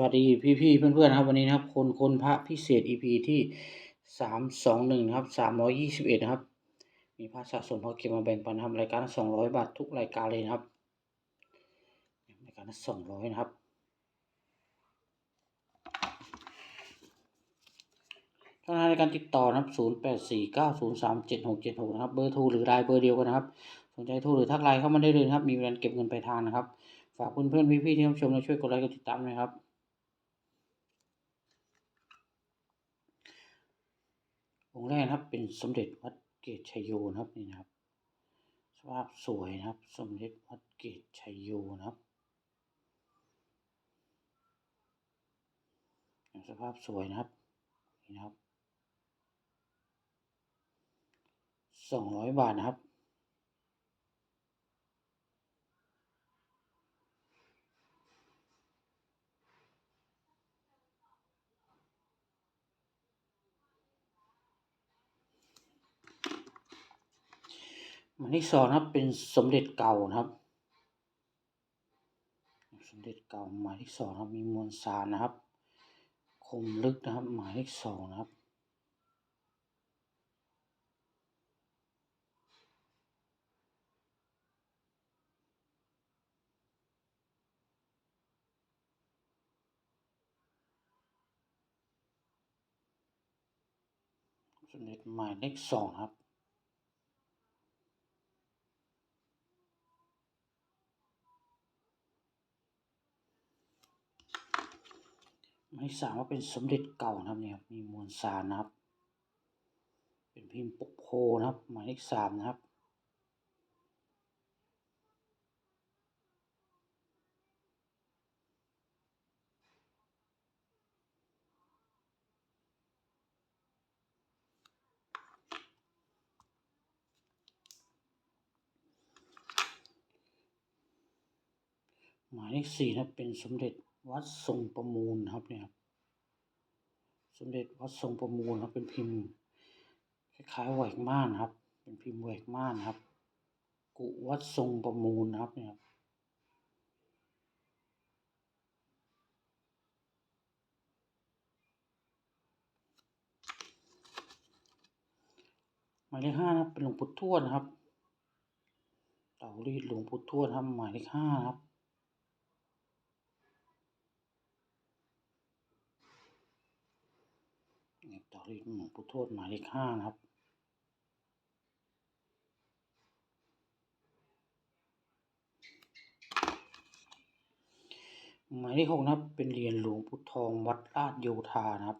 วัสดีพี่ๆเพื่อนๆนครับวันนี้นะครับคนคนพระพิเศษ EP ที่สามสองหนึ่งครับสามร้อยยี่สิบเอ็ดครับ มีพระสะสมพระเก็บมาแบ่งปันทำรายการสองร้อยบาททุกรายการเลยนะครับรายการสองร้อยนะครับช่องทางในการติดต่อนะครับศูนย์แปดสี่เก้าศูนย์สามเจ็ดหกเจ็ดหกนะครับเบอร์โทรหรือไลน์เบอร์เดียวกันนะครับสนใจโทรหรือทักไลน์เข้ามาได้เลยนะครับ มีเวลาเก็บเงินปลายทางนะครับฝากเพื่อนๆพี่ๆที่รับชมและช่วยกดไลค์กดติดตามนะครับ องค์แรกนะครับเป็นสมเด็จวัดเกตชัยโยนะครับนี่นะครับ สภาพสวยนะครับ สมเด็จวัดเกตชัยโยนะครับ สภาพสวยนะครับนี่นะครับสองร้อยบาทนะครับ หมายเลขสองนะครับเป็นสมเด็จเก่านะครับ สมเด็จเก่าหมายเลขสองนะครับมีมวลสารนะครับ คมลึกนะครับ หมายเลขสองนะครับสมเด็จหมายเลขสองครับ หมายเลขสามว่าเป็นสมเด็จเก่านะครับเนี่ยครับมีมวลสารนะครับ เป็นพิมพ์ปกโพนะครับ หมายเลขสามนะครับหมายเลขสี่นะเป็นสมเด็จ วัดทรงประมูลครับเนี่ยสมเด็จวัดทรงประมูลครับเป็นพิมพ์คล้ายๆแหวกม่านะครับ เป็นพิมพ์แหวกม่านะครับ กุวัดทรงประมูลครับเนี่ยหมายเลขห้านะครับเป็นหลวงปู่ทวดครับเต่ารีดหลวงปู่ทวดครับหมายเลขห้านะครับ นี่ต่อรีดหลวงปู่ทวดหมายเลขห้านะครับ หมายเลขหกนะครับ เป็นเหรียญหลวงปู่ทองวัดราชโยธานะครับ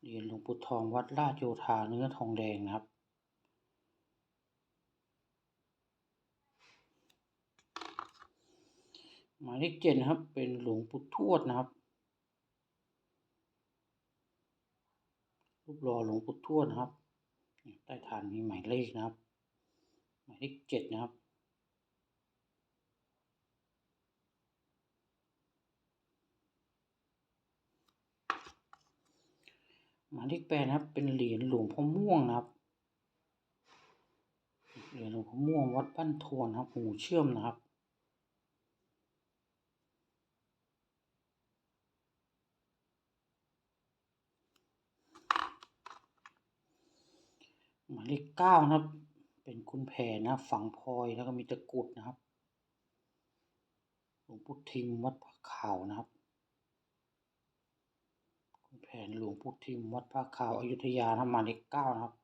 เหรียญหลวงปู่ทองวัดราชโยธาเนื้อทองแดงนะครับ หมายเลขเจ็ดนะครับ เป็นหลวงปู่ทวดนะครับ รูปหล่อหลวงปู่ทวดนะครับ ใต้ฐานมีหมายเลขนะครับ หมายเลขเจ็ดนะครับหมายเลขแปดนะครับ เป็นเหรียญหลวงพ่อม่วงนะครับ เหรียญหลวงพ่อม่วงวัดบ้านทวนครับหูเชื่อมนะครับ หมายเลขเก้านะครับ เป็นคุณแผนนะฝังพลอยแล้วก็มีตะกุดนะครับหลวงปู่ทิมวัดพระขาวนะครับ คุณแผนหลวงปู่ทิมวัดพระขาวอยุธยานะหมายเลขเก้านะครับ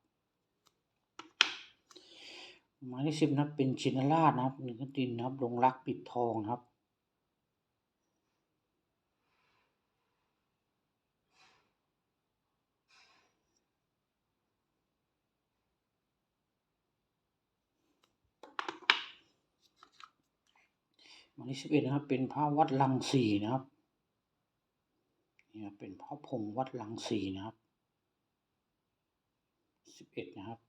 หมายเลขสิบนับเป็นชินราชนะครับหนึ่งดินนะครับลงรักปิดทองนะครับ หมายเลขสิบเอ็ดนะครับ เป็นพระวัดลังสีนะครับนี่ครับเป็นพระพรหมวัดลังสีนะครับสิบเอ็ดนะครับ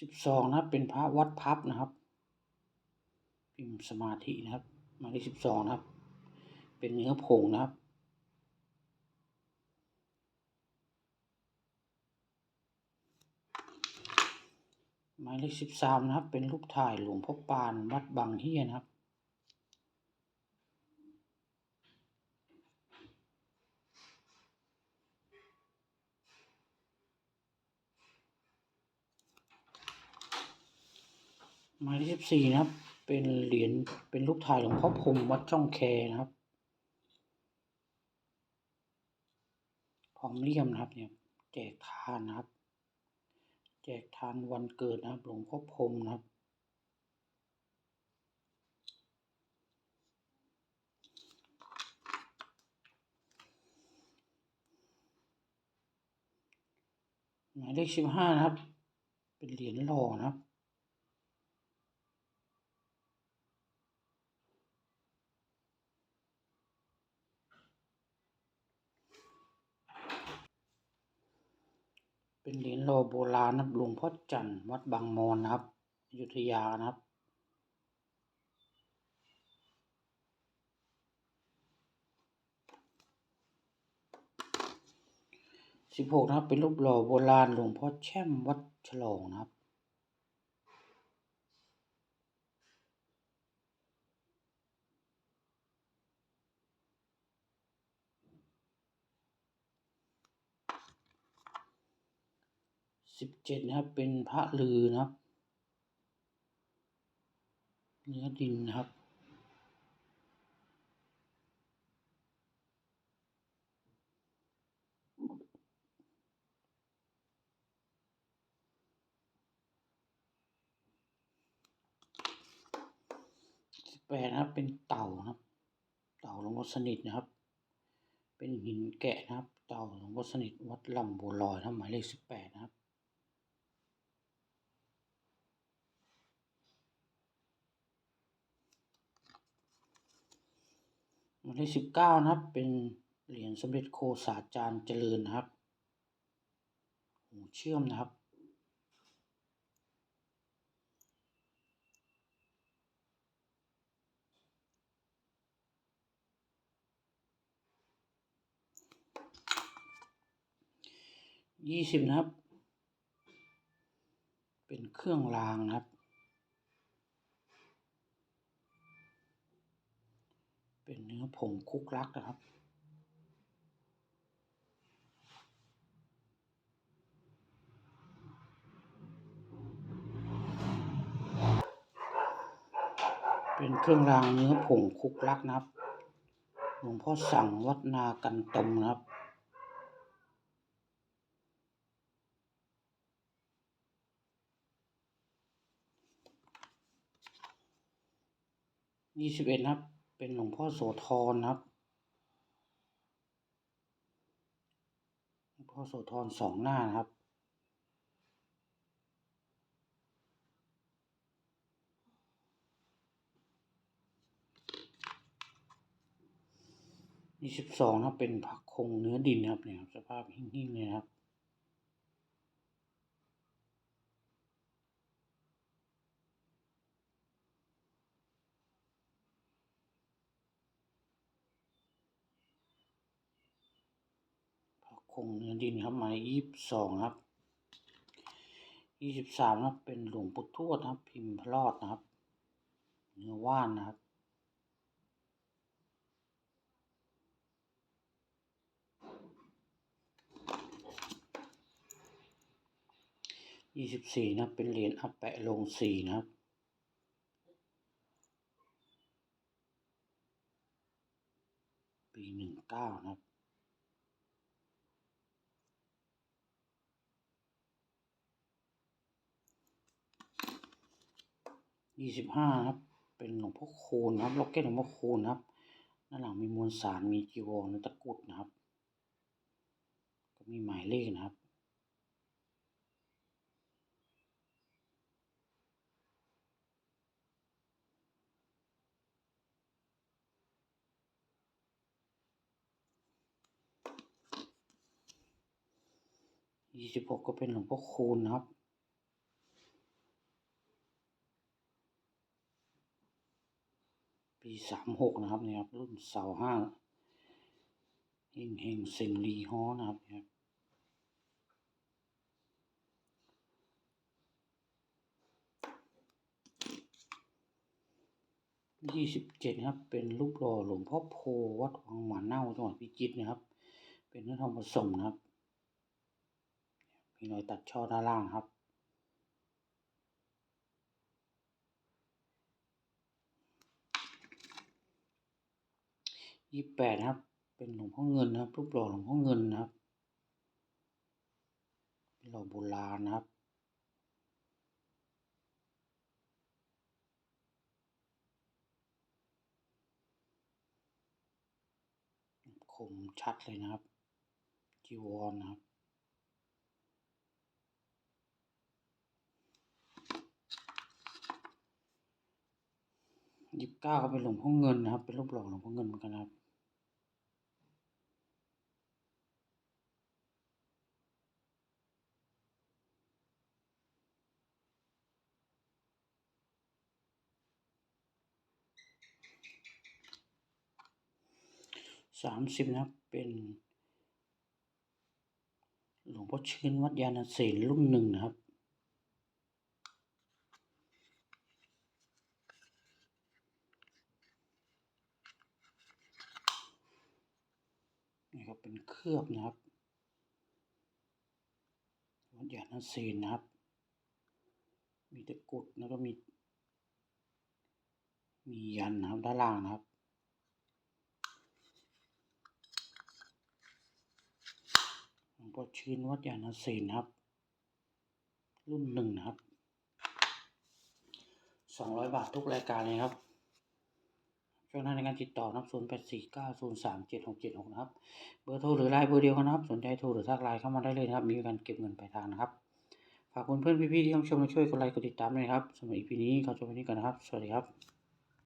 สิบสองนะครับ เป็นพระวัดพับนะครับ พิมพ์สมาธินะครับหมายเลขสิบสองนะครับ เป็นเนื้อผงนะครับ มายเลขสิบสามนะครับ เป็นรูปถ่ายหลวงพ่อปานวัดบางเฮียนะครับ หมายเลขสิบสี่นะครับ เป็นเหรียญเป็นรูปถ่ายหลวงพ่อพรมวัดช่องแคนะครับพร้อมเลี่ยมนะครับเนี่ยแจกทานนะครับ แจกทานวันเกิดนะครับหลวงพ่อพรมนะครับ หมายเลขสิบห้านะครับ เป็นเหรียญหล่อนะครับ เป็นเหรียญหล่อโบราณนะครับหลวงพ่อจันทร์วัดบางมอนนะครับอยุธยานะครับสิบหกนะครับเป็นรูปหล่อโบราณหลวงพ่อแช่มวัดฉลองนะครับ สิบเจ็ดนะครับ เป็นพระลือนะครับ เนื้อดินนะครับสิบแปดนะครับเป็นเต่านะครับ เต่าหลวงพ่อสนิทนะครับ เป็นหินแกะนะครับ เต่าหลวงพ่อสนิทวัดลำบัวลอยนะหมายเลขสิบแปดนะครับ หมายเลขสิบเก้านะครับ เป็นเหรียญสมเด็จโคสาจารย์เจริญนะครับหูเชื่อมนะครับ ยี่สิบนะครับ เป็นเครื่องรางนะครับ ผงคุกลักนะครับ เป็นเครื่องรางเนื้อผงคุกลักนะครับหลวงพ่อสั่งวัดนากันตมนะครับยี่สิบเอ็ดนะครับ เป็นหลวงพ่อโสธรนะครับหลวงพ่อโสธรสองหน้านะครับ ยี่สิบสองนะเป็นผักคงเนื้อดินนะครับเนี่ยสภาพหิ้งๆเลยนะครับ คงเนื้อดินครับหมายยี่สิบสองครับยี่สิบสามนะครับเป็นหลวงปู่ทวดนะครับ พิมพ์พระรอดนะครับ เนื้อว่านนะครับยี่สิบสี่นะครับเป็นเหรียญอัปแปะลงสีนะครับปีหนึ่งเก้านะครับ ยี่สิบห้าครับ เป็นหลวงพ่อคูณนะครับล็อกเก็ตหลวงพ่อคูณนะครับด้านหลังมีมวลสารมีจีวรตะกุดนะครับ ก็มีหมายเลขนะครับยี่สิบหกก็เป็นหลวงพ่อคูณนะครับ ปีสามหกนะครับเนี่ยครับ รุ่นเสาห้าเฮงเฮงเซงรีฮอนะครับเนี่ยครับยี่สิบเจ็ดครับ เป็นรูปหล่อหลวงพ่อโพวัดวังหมาเน่าจังหวัดพิจิตรนะครับ เป็นเนื้อทองผสมนะครับ มีรอยตัดช่อด้านล่างครับ ยี่แปดครับ เป็นหลวงพ่อเงินนะครับรูปหล่อหลวงพ่อเงินนะครับเป็นหล่อโบราณนะครับคมชัดเลยนะครับ จีวรนะครับยี่สิบเก้าก็เป็นหลวงพ่อเงินนะครับ เป็นรูปหล่อหลวงพ่อเงินเหมือนกันนะครับ สามสิบนะครับเป็นหลวงพ่อชื่นวัดยาณเสนรุ่นหนึ่งนะครับ นี่ครับเป็นเคลือบนะครับ วัดยาณเสนนะครับ มีตะกุดแล้วก็มี มียันนะครับด้านล่างนะครับ หลวงพ่อชื่นวัดยาณเสนนะครับ รุ่นหนึ่งนะครับสองร้อยบาททุกรายการเลยครับช่วงหน้าในการติดต่อนะครับ0 8 4 9 0 3 7 6 7 6นย์สามเจ็ดหกเจ็ดหกนะครับ เบอร์โทรหรือไลน์เบอร์เดียวกันนะครับ สนใจโทรหรือทักไลน์เข้ามาได้เลยนะครับ มีการเก็บเงินปลายทางนะครับ ฝากเพื่อนๆพี่ๆที่เข้ามาชมและช่วยกดไลค์กดติดตามด้วยครับสำหรับอีพีนี้ขอจบไว้นี้ก่อนนะครับ สวัสดีครับ